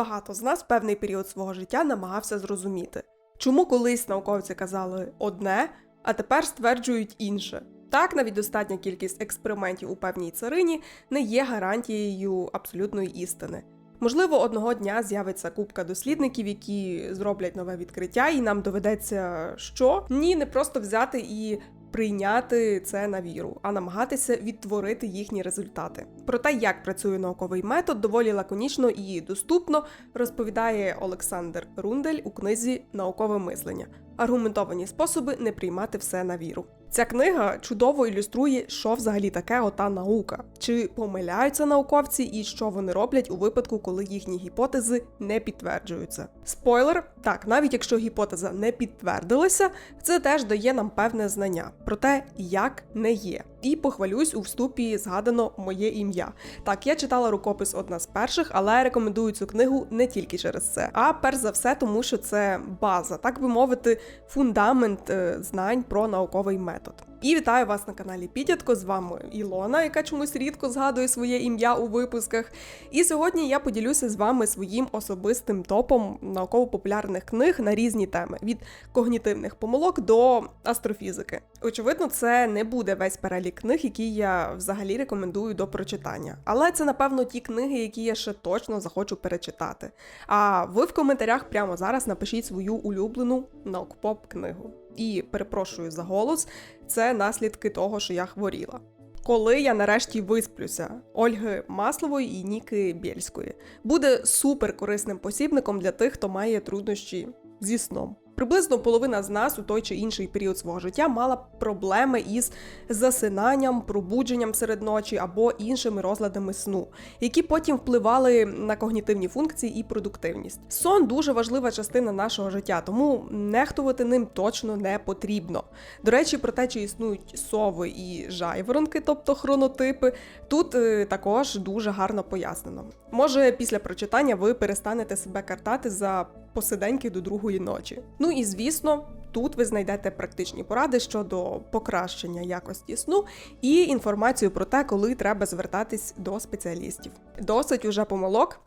Багато з нас певний період свого життя намагався зрозуміти, чому колись науковці казали одне, а тепер стверджують інше. Так, навіть достатня кількість експериментів у певній царині не є гарантією абсолютної істини. Можливо, одного дня з'явиться купка дослідників, які зроблять нове відкриття, і нам доведеться що? Ні, не просто взяти і прийняти це на віру, а намагатися відтворити їхні результати. Про те, як працює науковий метод, доволі лаконічно і доступно розповідає Олександр Рундель у книзі Наукове мислення. Аргументовані способи не приймати все на віру. Ця книга чудово ілюструє, що взагалі таке ота наука, чи помиляються науковці і що вони роблять у випадку, коли їхні гіпотези не підтверджуються. Спойлер, так, навіть якщо гіпотеза не підтвердилася, це теж дає нам певне знання про те, як не є. І похвалюсь у вступі згадано моє ім'я. Так, я читала рукопис одна з перших, але рекомендую цю книгу не тільки через це, а перш за все, тому що це база, так би мовити, фундамент е, знань про науковий метод. І вітаю вас на каналі Підятко. З вами Ілона, яка чомусь рідко згадує своє ім'я у випусках. І сьогодні я поділюся з вами своїм особистим топом науково-популярних книг на різні теми: від когнітивних помилок до астрофізики. Очевидно, це не буде весь перелік книг, які я взагалі рекомендую до прочитання. Але це, напевно, ті книги, які я ще точно захочу перечитати. А ви в коментарях прямо зараз напишіть свою улюблену наукпоп книгу. І перепрошую за голос, це наслідки того, що я хворіла. Коли я нарешті висплюся Ольги Маслової і Ніки Бєльської, буде супер корисним посібником для тих, хто має труднощі зі сном. Приблизно половина з нас у той чи інший період свого життя мала проблеми із засинанням, пробудженням серед ночі або іншими розладами сну, які потім впливали на когнітивні функції і продуктивність. Сон дуже важлива частина нашого життя, тому нехтувати ним точно не потрібно. До речі, про те, чи існують сови і жайворонки, тобто хронотипи, тут е, також дуже гарно пояснено. Може, після прочитання ви перестанете себе картати за посиденьки до другої ночі. Ну і звісно. Тут ви знайдете практичні поради щодо покращення якості сну і інформацію про те, коли треба звертатись до спеціалістів. Досить уже помилок.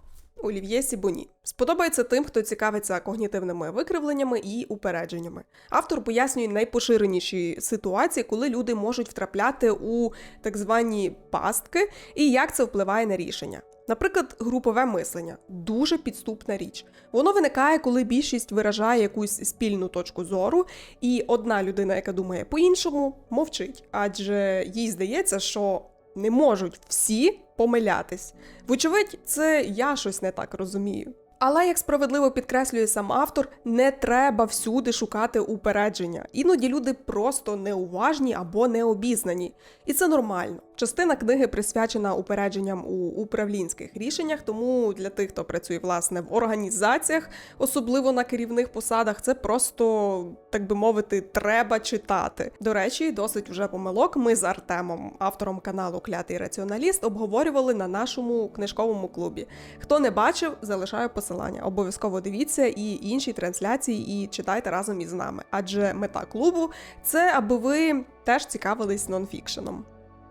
Олів'є Сібоні сподобається тим, хто цікавиться когнітивними викривленнями і упередженнями. Автор пояснює найпоширеніші ситуації, коли люди можуть втрапляти у так звані пастки, і як це впливає на рішення. Наприклад, групове мислення дуже підступна річ. Воно виникає, коли більшість виражає якусь спільну точку зору, і одна людина, яка думає по-іншому, мовчить, адже їй здається, що не можуть всі помилятись. Вочевидь, це я щось не так розумію. Але як справедливо підкреслює сам автор, не треба всюди шукати упередження. Іноді люди просто неуважні або необізнані, і це нормально. Частина книги присвячена упередженням у управлінських рішеннях, тому для тих, хто працює власне в організаціях, особливо на керівних посадах, це просто, так би мовити, треба читати. До речі, досить вже помилок. Ми з Артемом, автором каналу Клятий Раціоналіст, обговорювали на нашому книжковому клубі. Хто не бачив, залишаю посилання. Обов'язково дивіться і інші трансляції, і читайте разом із нами. Адже мета клубу це аби ви теж цікавились нонфікшеном.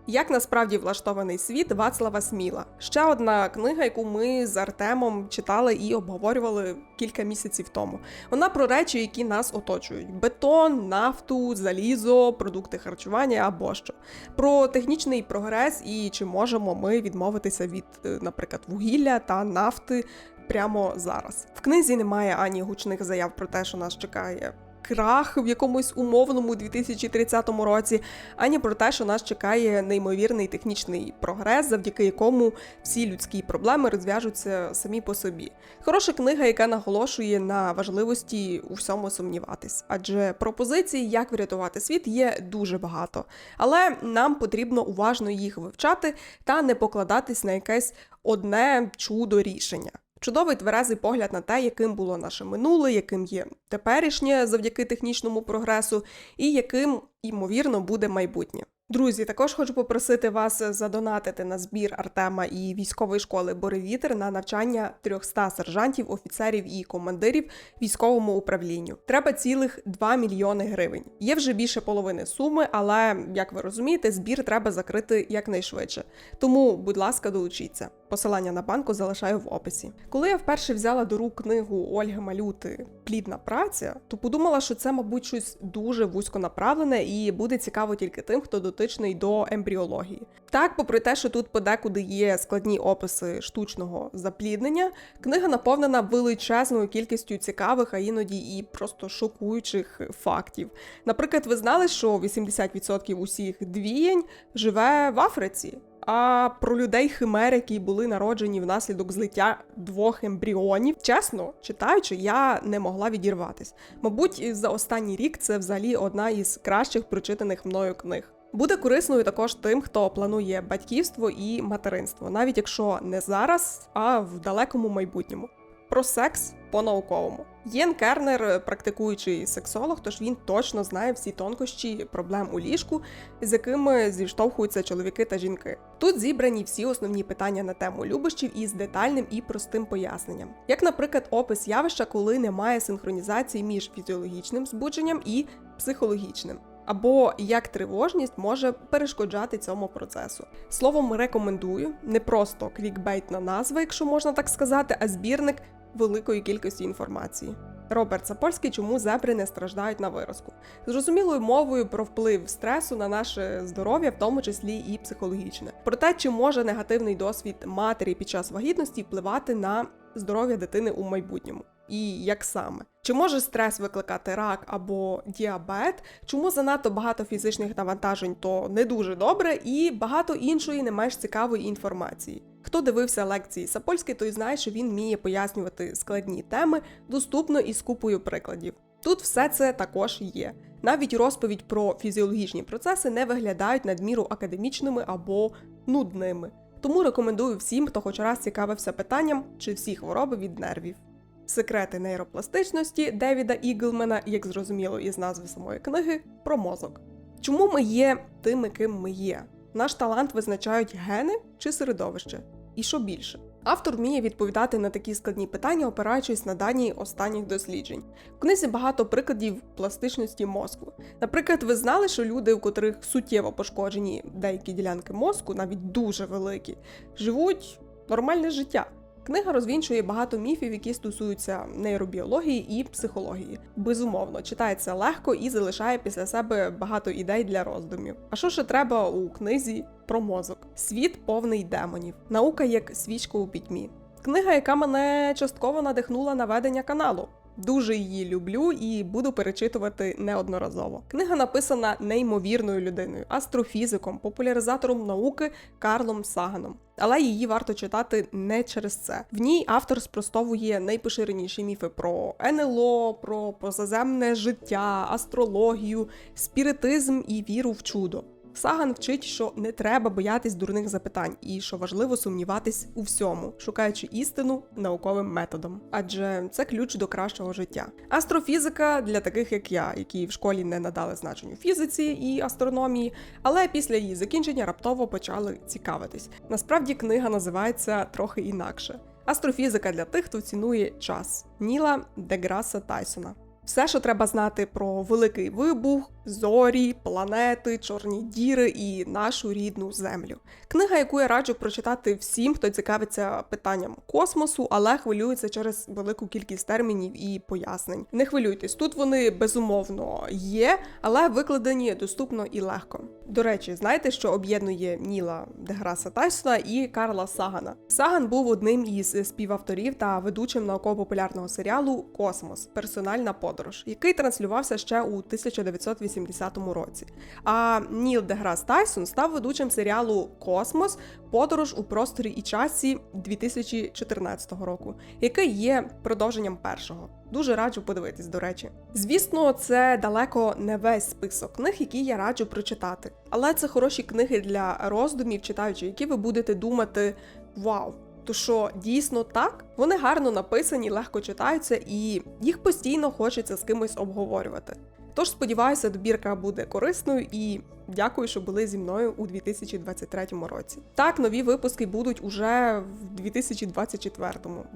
Як насправді влаштований світ Вацлава Сміла? Ще одна книга, яку ми з Артемом читали і обговорювали кілька місяців тому. Вона про речі, які нас оточують: бетон, нафту, залізо, продукти харчування або що. Про технічний прогрес і чи можемо ми відмовитися від, е, наприклад, вугілля та нафти прямо зараз. В книзі немає ані гучних заяв про те, що нас чекає крах в якомусь умовному 2030 році, ані про те, що нас чекає неймовірний технічний прогрес, завдяки якому всі людські проблеми розв'яжуться самі по собі. Хороша книга, яка наголошує на важливості у всьому сумніватись, адже пропозицій, як врятувати світ, є дуже багато, але нам потрібно уважно їх вивчати та не покладатись на якесь одне чудо рішення. Чудовий тверезий погляд на те, яким було наше минуле, яким є теперішнє завдяки технічному прогресу, і яким, ймовірно, буде майбутнє. Друзі, також хочу попросити вас задонатити на збір Артема і військової школи Боревітер на навчання 300 сержантів, офіцерів і командирів військовому управлінню. Треба цілих 2 мільйони гривень. Є вже більше половини суми, але як ви розумієте, збір треба закрити якнайшвидше. Тому, будь ласка, долучіться. Посилання на банку залишаю в описі. Коли я вперше взяла до рук книгу Ольги Малюти Плідна праця, то подумала, що це, мабуть, щось дуже вузьконаправлене і буде цікаво тільки тим, хто дотичний до ембріології. Так, попри те, що тут подекуди є складні описи штучного запліднення, книга наповнена величезною кількістю цікавих, а іноді і просто шокуючих фактів. Наприклад, ви знали, що 80% усіх двіянь живе в Африці. А про людей химер, які були народжені внаслідок злиття двох ембріонів, чесно читаючи, я не могла відірватись. Мабуть, за останній рік це взагалі одна із кращих прочитаних мною книг. Буде корисною також тим, хто планує батьківство і материнство, навіть якщо не зараз, а в далекому майбутньому. Про секс по-науковому. Єн Кернер, практикуючий сексолог, тож він точно знає всі тонкощі проблем у ліжку, з якими зіштовхуються чоловіки та жінки. Тут зібрані всі основні питання на тему любощів із детальним і простим поясненням, як, наприклад, опис явища, коли немає синхронізації між фізіологічним збудженням і психологічним. Або як тривожність може перешкоджати цьому процесу. Словом, рекомендую не просто клікбейтна назва, якщо можна так сказати, а збірник великої кількості інформації. Роберт Сапольський, чому зебри не страждають на виразку, зрозумілою мовою про вплив стресу на наше здоров'я, в тому числі і психологічне. Про те, чи може негативний досвід матері під час вагітності впливати на здоров'я дитини у майбутньому. І як саме? Чи може стрес викликати рак або діабет? Чому занадто багато фізичних навантажень то не дуже добре, і багато іншої не менш цікавої інформації? Хто дивився лекції Сапольський, той знає, що він вміє пояснювати складні теми доступно і з купою прикладів. Тут все це також є. Навіть розповідь про фізіологічні процеси не виглядають надміру академічними або нудними. Тому рекомендую всім, хто хоч раз цікавився питанням, чи всі хвороби від нервів. Секрети нейропластичності Девіда Іглмена, як зрозуміло із назви самої книги, про мозок. Чому ми є тими, ким ми є? Наш талант визначають гени чи середовище? І що більше? Автор вміє відповідати на такі складні питання, опираючись на дані останніх досліджень. В книзі багато прикладів пластичності мозку. Наприклад, ви знали, що люди, у котрих суттєво пошкоджені деякі ділянки мозку, навіть дуже великі, живуть нормальне життя. Книга розвінчує багато міфів, які стосуються нейробіології і психології. Безумовно, читається легко і залишає після себе багато ідей для роздумів. А що ще треба у книзі про мозок? Світ повний демонів, наука як свічка у пітьмі. Книга, яка мене частково надихнула на ведення каналу. Дуже її люблю і буду перечитувати неодноразово. Книга написана неймовірною людиною, астрофізиком, популяризатором науки Карлом Саганом. Але її варто читати не через це. В ній автор спростовує найпоширеніші міфи про НЛО, про позаземне життя, астрологію, спіритизм і віру в чудо. Саган вчить, що не треба боятись дурних запитань, і що важливо сумніватись у всьому, шукаючи істину науковим методом, адже це ключ до кращого життя. Астрофізика для таких, як я, які в школі не надали значенню фізиці і астрономії, але після її закінчення раптово почали цікавитись. Насправді книга називається трохи інакше. Астрофізика для тих, хто цінує час Ніла Деграса Тайсона. Все, що треба знати про великий вибух, зорі, планети, чорні діри і нашу рідну землю. Книга, яку я раджу прочитати всім, хто цікавиться питанням космосу, але хвилюється через велику кількість термінів і пояснень. Не хвилюйтесь, тут вони безумовно є, але викладені доступно і легко. До речі, знаєте, що об'єднує Ніла Деграса Тайсона і Карла Сагана? Саган був одним із співавторів та ведучим науково-популярного серіалу Космос Персональна подорож, який транслювався ще у 1980 році. А Ніл Деграс Тайсон став ведучим серіалу Космос Подорож у просторі і часі 2014 року, який є продовженням першого. Дуже раджу подивитись, до речі. Звісно, це далеко не весь список книг, які я раджу прочитати. Але це хороші книги для роздумів, читаючи, які ви будете думати: вау! То що дійсно так? Вони гарно написані, легко читаються, і їх постійно хочеться з кимось обговорювати. Тож сподіваюся, добірка буде корисною і дякую, що були зі мною у 2023 році. Так, нові випуски будуть уже в 2024,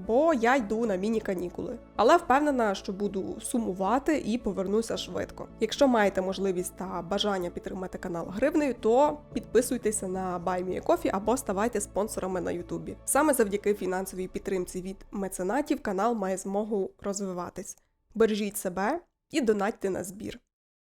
бо я йду на міні-канікули. Але впевнена, що буду сумувати і повернуся швидко. Якщо маєте можливість та бажання підтримати канал гривнею, то підписуйтеся на BuyMeACoffee або ставайте спонсорами на Ютубі. Саме завдяки фінансовій підтримці від меценатів канал має змогу розвиватись. Бережіть себе і донатьте на збір.